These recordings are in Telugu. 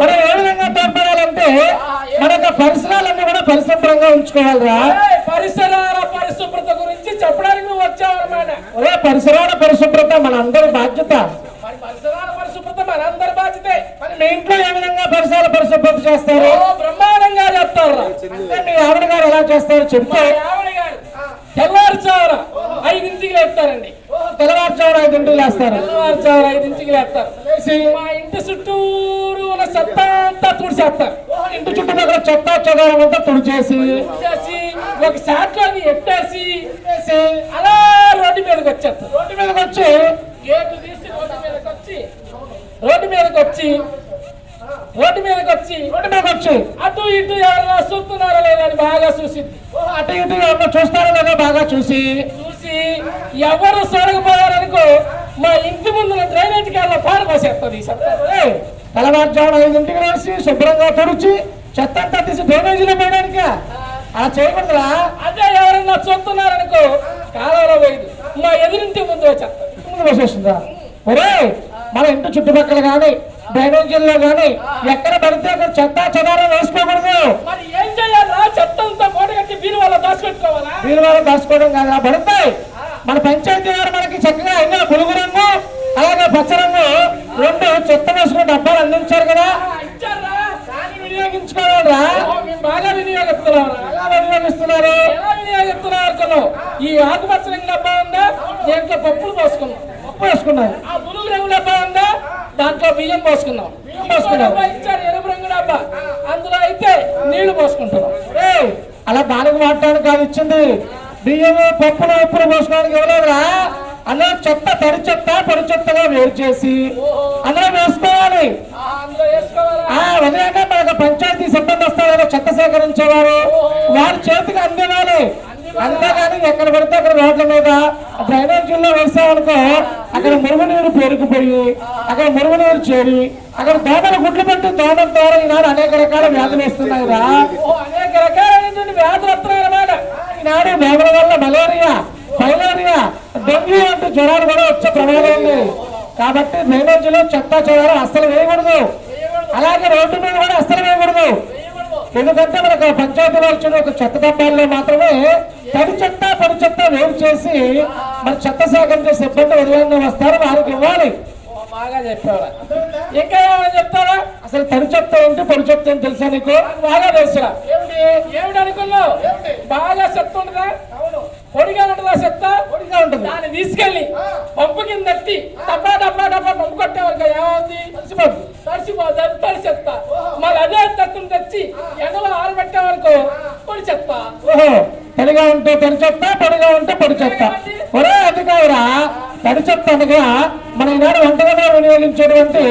మనం ఏ విధంగా తోడ్పడాలంటే మన యొక్క పరిసరాలన్నీ కూడా పరిశుభ్రంగా ఉంచుకోవాలిరా. పరిసరాల పరిశుభ్రత గురించి చెప్పడానికి నువ్వు వచ్చావు పరిసరాల పరిశుభ్రత మన అందరి బాధ్యత పరిసరాల పరిశుభ్రత మన అందరి ఇంట్లో ఏ విధంగా పరిశుభ్రత బ్రహ్మాండంగా తెల్లారుచారా ఐదింటికి లేపుతారండి. తెల్లవారుజామున ఐదు ఇంటికి లేస్తారు. తెల్లవారుచావర ఐదింటికి లేపుతారు లేచి మా ఇంటి చుట్టూరు ఉన్న చెత్త అంతా తుడిచేస్తారు. ఇంటి చుట్టుపక్కల చెత్త చెదారం అంతా తుడిచేసి ఒక శాట్లోని ఎట్టేసి అలా రోడ్డు మీదకి వచ్చేస్తారు. రోడ్డు మీదకి వచ్చి గేటు తీసి రోడ్డు మీదకి వచ్చి రోడ్డు మీదకి వచ్చి రోడ్డు మీదకి వచ్చి రోడ్డు మీదకి వచ్చి. అటు ఇటు ఎవరైనా చూస్తున్నారో లేదని బాగా చూసింది. అటు ఇటు ఎవరినో చూస్తారో లేదో బాగా చూసి ఎవరు సొరగపోయారనుకో మా ఇంటి ముందున డ్రైనేజ్ కాల్లో పారబోసేస్తుంది తెల్లవారుజామున ఐదింటికి వేసి శుభ్రంగా తుడిచి చెత్త అంతా తీసి డ్రైనేజీలో పోయడానికి అలా చేయకూడదురా. అదే ఎవరన్నా చూస్తున్నారనుకో కాలంలో పోయింది మా ఎదురింటి ముందు చెత్త. ముందు వేసేస్తుందా ఒరే మన ఇంటి చుట్టుపక్కల కానీ డ్రైనేజీల్లో కానీ ఎక్కడ పడితే అక్కడ చెత్త చెదారం వేసుకోకూడదు. మరి ఏం చేయాలా? చెత్త అంతా బీరు వల్ల దాచిపెట్టుకోవాలా? వీరి వాళ్ళు దాచుకోవడం కాదు పడతాయి. మన పంచాయతీ వారు మనకి చక్కగా ఇంకా బులుగు రంగు అలాగే పచ్చ రంగు రెండు చెత్త వేసుకున్న డబ్బాలు అందించారు కదా. వినియోగించుకోవాలిరా. బాగా వినియోగిస్తున్నారా ఎలా వినియోగిస్తున్నారు? ఎలా వినియోగిస్తున్నారు అనుకున్నావు ఈ ఆకుపచ్చ రంగు డబ్బా ఉందా? దీంట్లో పప్పులు పోసుకున్నాం. ఉప్పు వేసుకున్నారు. ఆ బులుగు రంగు డబ్బా ఉందా? దాంట్లో బియ్యం పోసుకున్నాం. ఇచ్చారు ఎరుపు రంగు డబ్బా. అందులో అయితే నీళ్ళు పోసుకుంటున్నాం. అలా బాలకు మాట్లాడడానికి కాదు ఇచ్చింది. బియ్యము పప్పులు ఉప్పులు పోసుకోవడానికి ఇవ్వలేదురా? అందులో చెత్త తడి చెత్త పడి చెత్తగా వేరు చేసి అందులో వేసుకోవాలి. అదే మనకు పంచాయతీ సిబ్బంది వస్తారు చెత్త సేకరించేవారు. వారి చేతికి అందివ్వాలి. అంతేగాని ఎక్కడ పడితే అక్కడ రోడ్ల మీద డ్రైనేజీల్లో వేసామనుకో అక్కడ మురుగునీరు పేరుకుపోయి అక్కడ మురుగునీరు చేరి అక్కడ దోమలు గుడ్లు పెట్టి దోమల ద్వారా ఈనాడు అనేక రకాల వ్యాధులు వస్తున్నాయి రా ఓ, అనేక రకాలైనటువంటి వ్యాధులు వస్తున్నాయి అన్నమాట ఈనాడు దోమల వల్ల మలేరియా ఫైలేరియా డెంగ్యూ వంటి జ్వరాలు కూడా వచ్చే ప్రమాదం ఉంది. కాబట్టి డ్రైనేజీలో చెత్త చెదారం అస్సలు వేయకూడదు. అలాగే రోడ్డు మీద కూడా అస్సలు వేయకూడదు. ఎందుకంటే మనకు పంచాయతీలో వచ్చిన ఒక చెత్త డబ్బాల్లో మాత్రమే తడి చెత్త పొడి చెత్త వేరు చేసి మరి చెత్త సేకరించే సిబ్బంది ఉదయాన్నే వస్తారు వారికి ఇవ్వాలి. ఇంకా ఏమైనా చెప్తారా? అసలు తడి చెత్త ఏంటి పొడి చెప్తా తెలుసా నీకు? బాగా తెలుసురా. ఏమిటి అనుకున్నావు? బాగా చెత్త ఉంటుందా? పొడిగా ఉంటుందా చెత్త? పొడిగా ఉంటుంది. దాన్ని తీసుకెళ్ళి పంపు కింద తట్టి డబ్బా డబ్బా డబ్బా పంపు కొట్టేవారు ఏముంది తడిసిపోద్ది. తడిసిపోద్ది అది తడి చెత్త మళ్ళీ అదే చెత్తను తెచ్చి ఎండలో ఆరబెట్టేవరకు పొడి చెత్త. ఓహో. తడిగా ఉంటే తడి చెత్త పొడిగా ఉంటే పొడి చెత్త. ఒరే అది కాదురా. చెత్త అనగా మన ఈనాడు వంటగదిలో వినియోగించేటువంటి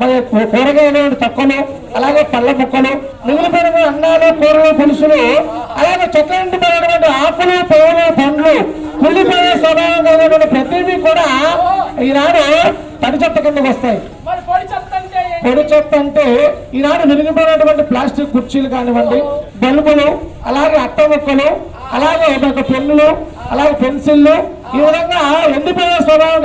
మన కూరగాయలు తొక్కలు అలాగే పళ్ళ ముక్కలు మిగిలిపోయిన అన్నాలు కూరలు పులుసులు అలాగే చెట్ల నుండి పోయినటువంటి ఆకులు పువ్వులు పండ్లు కుళ్ళిపోయే స్వభావం కలిగినటువంటి ప్రతిదీ కూడా ఈనాడు తడి చెత్త కిందకు వస్తాయి. పొడి చెత్త అంటే ఈనాడు విరిగిపోయినటువంటి ప్లాస్టిక్ కుర్చీలు కానివ్వండి బల్బులు అలాగే అట్ట ముక్కలు అలాగే ఒక పెన్నులు అలాగే పెన్సిళ్ళు ఈ విధంగా ఎండిపోయే స్వభావం